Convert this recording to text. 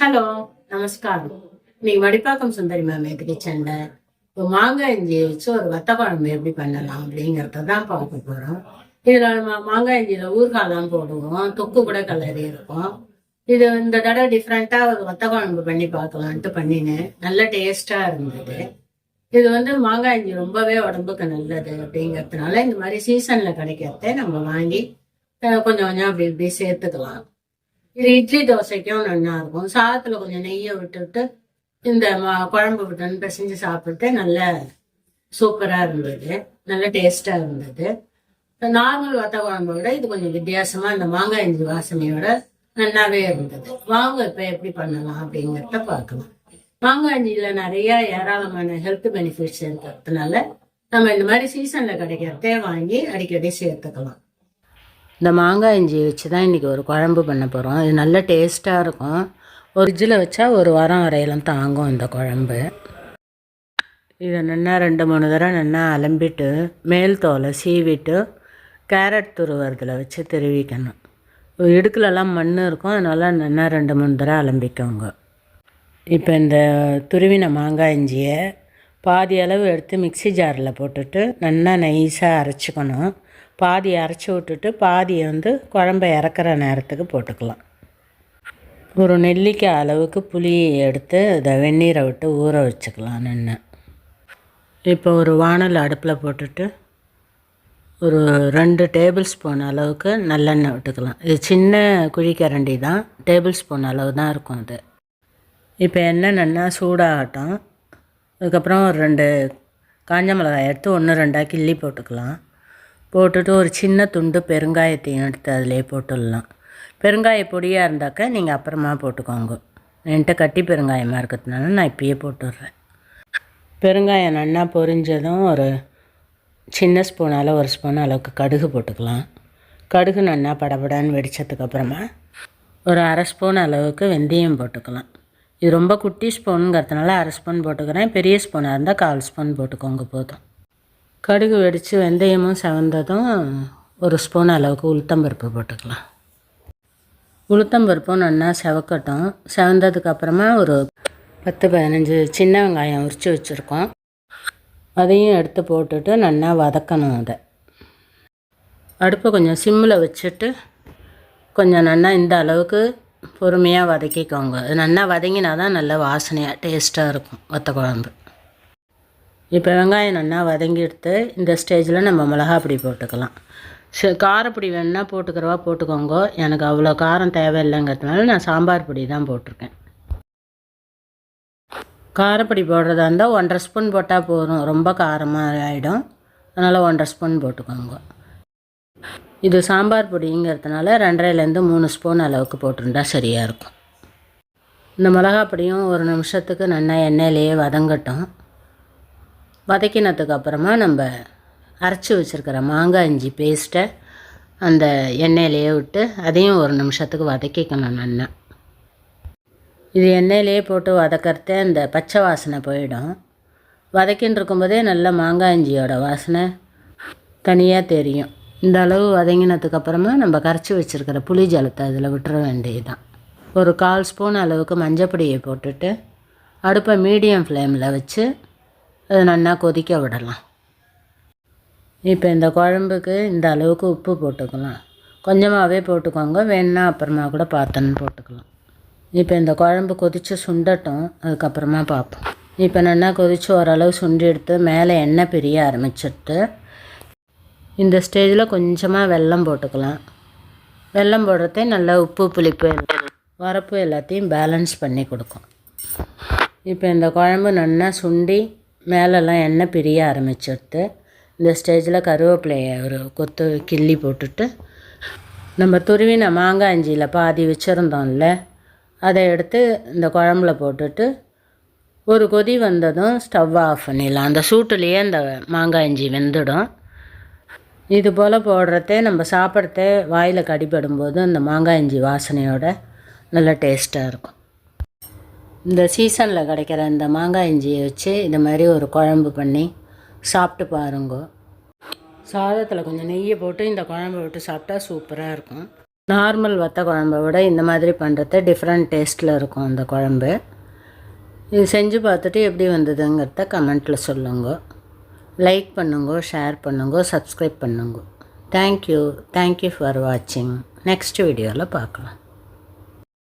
Hello நமஸ்காரம். இன்னைக்கு வடிப்பாக்கம் சுந்தரி ma'am கிச்சன்ல இப்போ மாங்காய் இஞ்சி வச்சு ஒரு வத்த குழம்பு எப்படி பண்ணலாம் அப்படிங்கறத தான் பார்க்க போறோம். இதுல நம்ம மாங்காய் இஞ்சியில தான் போடுவோம். தொக்கு கூட கலரி இருக்கும். இது இந்த தடவை டிஃப்ரெண்டா ஒரு வத்த குழம்பு பண்ணி பார்க்கலான்ட்டு பண்ணினேன். நல்ல டேஸ்டா இருந்தது. இது வந்து மாங்காய் இஞ்சி ரொம்பவே உடம்புக்கு நல்லது அப்படிங்கறதுனால இந்த மாதிரி சீசன்ல கிடைக்கிறத நம்ம வாங்கி கொஞ்சம் கொஞ்சம் அப்படி இப்படி சேர்த்துக்கலாம். இது இட்லி தோசைக்கும் நல்லா இருக்கும் சாதத்துல கொஞ்சம் நெய்யை விட்டு இந்த குழம்பு விட்டு பிசைஞ்சு சாப்பிட்டு நல்ல சூப்பரா இருந்தது. நல்ல டேஸ்டா இருந்தது. நார்மல் வத்த குழம்பு விட இது கொஞ்சம் வித்தியாசமா இந்த மாங்காய் இஞ்சி வாசனையோட நல்லாவே இருந்தது. வாங்க இப்ப எப்படி பண்ணலாம் அப்படிங்கிறத பார்க்கலாம். மாங்காய் இஞ்சியில நிறைய ஏராளமான ஹெல்த் பெனிஃபிட்ஸ் இருக்கிறதுனால நம்ம இந்த மாதிரி சீசன்ல கிடைக்கிறதே வாங்கி அடிக்கடி சேர்த்துக்கலாம். இந்த மாங்காய் இஞ்சி வச்சு தான் இன்றைக்கி ஒரு குழம்பு பண்ண போகிறோம் இது நல்ல டேஸ்ட்டாக இருக்கும். ஒரு ஃப்ரிட்ஜில் வச்சா ஒரு வாரம் வரையிலும் தாங்கும் இந்த குழம்பு. இதை நல்லா ரெண்டு மூணு தடவை நல்லா அலம்பிட்டு மேல் தோலை சீவிட்டு கேரட் துருவுறதில் வச்சு திருவிக்கணும். இடுக்கிலலாம் மண் இருக்கும். அதனால் நல்லா ரெண்டு மூணு தடவை அலம்பிக்கோங்க. இப்போ இந்த துருவின மாங்காய் இஞ்சியை பாதி அளவு எடுத்து மிக்ஸி ஜாரில் போட்டுட்டு நல்லா நைஸாக அரைச்சிக்கணும். பாதி அரைச்சி விட்டுட்டு பாதியை வந்து குழம்ப இறக்குற நேரத்துக்கு போட்டுக்கலாம். ஒரு நெல்லிக்காய் அளவுக்கு புளியை எடுத்து இதை வெந்நீரை விட்டு ஊற வச்சுக்கலாம் நின்று. இப்போ ஒரு வானல் அடுப்பில் போட்டுட்டு ஒரு ரெண்டு டேபிள் ஸ்பூன் அளவுக்கு நல்லெண்ணெய் விட்டுக்கலாம். இது சின்ன குழிக்கரண்டி தான். டேபிள் ஸ்பூன் அளவு தான் இருக்கும் அது. இப்போ எண்ணெய் நல்லா சூடாகட்டும். அதுக்கப்புறம் ஒரு ரெண்டு காஞ்ச மிளகாய் எடுத்து ஒன்று ரெண்டாக கிள்ளி போட்டுக்கலாம். போட்டுட்டு ஒரு சின்ன துண்டு பெருங்காயத்தையும் எடுத்து அதிலே போட்டுடலாம். பெருங்காய பொடியாக இருந்தாக்கா நீங்கள் அப்புறமா போட்டுக்கோங்க. என்கிட்ட கட்டி பெருங்காயமாக இருக்கிறதுனால நான் இப்பயே போட்டுடுறேன். பெருங்காயம் நல்லா பொரிஞ்சதும் ஒரு சின்ன ஸ்பூனால் ஒரு ஸ்பூன் அளவுக்கு கடுகு போட்டுக்கலாம். கடுகு நல்லா படபடன்னு வெடித்ததுக்கப்புறமா ஒரு அரை ஸ்பூன் அளவுக்கு வெந்தயம் போட்டுக்கலாம். இது ரொம்ப குட்டி ஸ்பூனுங்கிறதுனால அரை ஸ்பூன் போட்டுக்கிறேன். பெரிய ஸ்பூனாக இருந்தால் கால் ஸ்பூன் போட்டுக்கோங்க போதும். கடுகு வெடித்து வெந்தயமும் செவந்ததும் ஒரு ஸ்பூன் அளவுக்கு உளுத்தம்பருப்பு போட்டுக்கலாம். உளுத்தம்பருப்பும் நல்லா செவக்கட்டும். செவந்ததுக்கு அப்புறமா ஒரு பத்து பதினஞ்சு சின்ன வெங்காயம் உரித்து வச்சுருக்கோம். அதையும் எடுத்து போட்டுட்டு நல்லா வதக்கணும் அதை. அடுப்பை கொஞ்சம் சிம்மில் வச்சுட்டு கொஞ்சம் நல்லா இந்த அளவுக்கு பொறுமையாக வதக்கிக்கோங்க. அது நல்லா வதங்கினா தான் நல்ல வாசனையாக டேஸ்ட்டாக இருக்கும் வத்த குழம்பு. இப்போ வெங்காயம் நல்லா வதங்கி எடுத்து இந்த ஸ்டேஜில் நம்ம மிளகா பொடி போட்டுக்கலாம். சரி காரப்பொடி வேணுன்னா போட்டுக்கிறவா போட்டுக்கோங்க. எனக்கு அவ்வளோ காரம் தேவையில்லைங்கிறதுனால நான் சாம்பார் பொடி தான் போட்டிருக்கேன். காரப்பொடி போடுறதா இருந்தால் ஒன்றரை ஸ்பூன் போட்டால் போதும். ரொம்ப காரமாக ஆகிடும் அதனால் ஒன்றரை ஸ்பூன் போட்டுக்கோங்க. இது சாம்பார் பொடிங்கிறதுனால ரெண்டரைலேருந்து மூணு ஸ்பூன் அளவுக்கு போட்டிருந்தா சரியாக இருக்கும். இந்த மிளகா பொடியும் ஒரு நிமிஷத்துக்கு நல்லா எண்ணெயிலேயே வதங்கட்டும். வதக்கினதுக்கு அப்புறமா நம்ம அரைச்சி வச்சுருக்கிற மாங்காய் இஞ்சி பேஸ்ட்டை அந்த எண்ணெயிலேயே விட்டு அதையும் ஒரு நிமிஷத்துக்கு வதக்கிக்கணும் நல்லா. இது எண்ணெயிலேயே போட்டு வதக்கறதே அந்த பச்சை வாசனை போயிடும். வதக்கின்னு இருக்கும்போதே நல்ல மாங்காய் இஞ்சியோட வாசனை தனியாக தெரியும். இந்த அளவு வதங்கினதுக்கு அப்புறமா நம்ம கரைச்சி வச்சுருக்கிற புளி ஜலத்தை அதில் விட்டுற வேண்டியதுதான். ஒரு கால் ஸ்பூன் அளவுக்கு மஞ்சப்பொடியை போட்டுட்டு அடுப்பை மீடியம் ஃப்ளேமில் வச்சு அதை நல்லா கொதிக்க விடலாம். இப்போ இந்த குழம்புக்கு இந்த அளவுக்கு உப்பு போட்டுக்கலாம். கொஞ்சமாகவே போட்டுக்கோங்க. வேணுன்னா அப்புறமா கூட பார்த்தோன்னு போட்டுக்கலாம். இப்போ இந்த குழம்பு கொதித்து சுண்டட்டும். அதுக்கப்புறமா பார்ப்போம். இப்போ நல்லா கொதித்து ஓரளவு சுண்டி எடுத்து மேலே எண்ணெய் பிரிய ஆரம்பிச்சிட்டு இந்த ஸ்டேஜில் கொஞ்சமாக வெல்லம் போட்டுக்கலாம். வெல்லம் போடுறதே நல்லா உப்பு புளிப்பு வரப்பு எல்லாத்தையும் பேலன்ஸ் பண்ணி கொடுக்கும். இப்போ இந்த குழம்பு நல்லா சுண்டி மேலெல்லாம் எண்ணெய் பிரிய ஆரம்பிச்சிடுது இந்த ஸ்டேஜில் கருவேப்பிலையை ஒரு கொத்து கிள்ளி போட்டுட்டு நம்ம துருவின மாங்காய் இஞ்சியில் பாதி வச்சுருந்தோம்ல அதை எடுத்து இந்த குழம்புல போட்டுட்டு ஒரு கொதி வந்ததும் ஸ்டவ் ஆஃப் பண்ணிடலாம். அந்த சூட்டுலேயே அந்த மாங்காய் இஞ்சி வெந்துடும். இது போல் போடுறதே நம்ம சாப்பிட்றதே வாயில் கடிபடும்போது அந்த மாங்காய் இஞ்சி வாசனையோட நல்ல டேஸ்ட்டாக இருக்கும். இந்த சீசனில் கிடைக்கிற இந்த மாங்காய் இஞ்சியை வச்சு இந்த மாதிரி ஒரு குழம்பு பண்ணி சாப்பிட்டு பாருங்க. சாதத்தில் கொஞ்சம் நெய்யை போட்டு இந்த குழம்பு விட்டு சாப்பிட்டா சூப்பராக இருக்கும். நார்மல் வத்த குழம்பை விட இந்த மாதிரி பண்ணுறது டிஃப்ரெண்ட் டேஸ்ட்டில் இருக்கும் அந்த குழம்பு. இது செஞ்சு பார்த்துட்டு எப்படி வந்ததுங்கிறத கமெண்ட்டில் சொல்லுங்க. லைக் பண்ணுங்க ஷேர் பண்ணுங்க சப்ஸ்கிரைப் பண்ணுங்க. Thank you thank you for வாட்சிங் நெக்ஸ்ட் வீடியோவில் பார்க்கலாம்.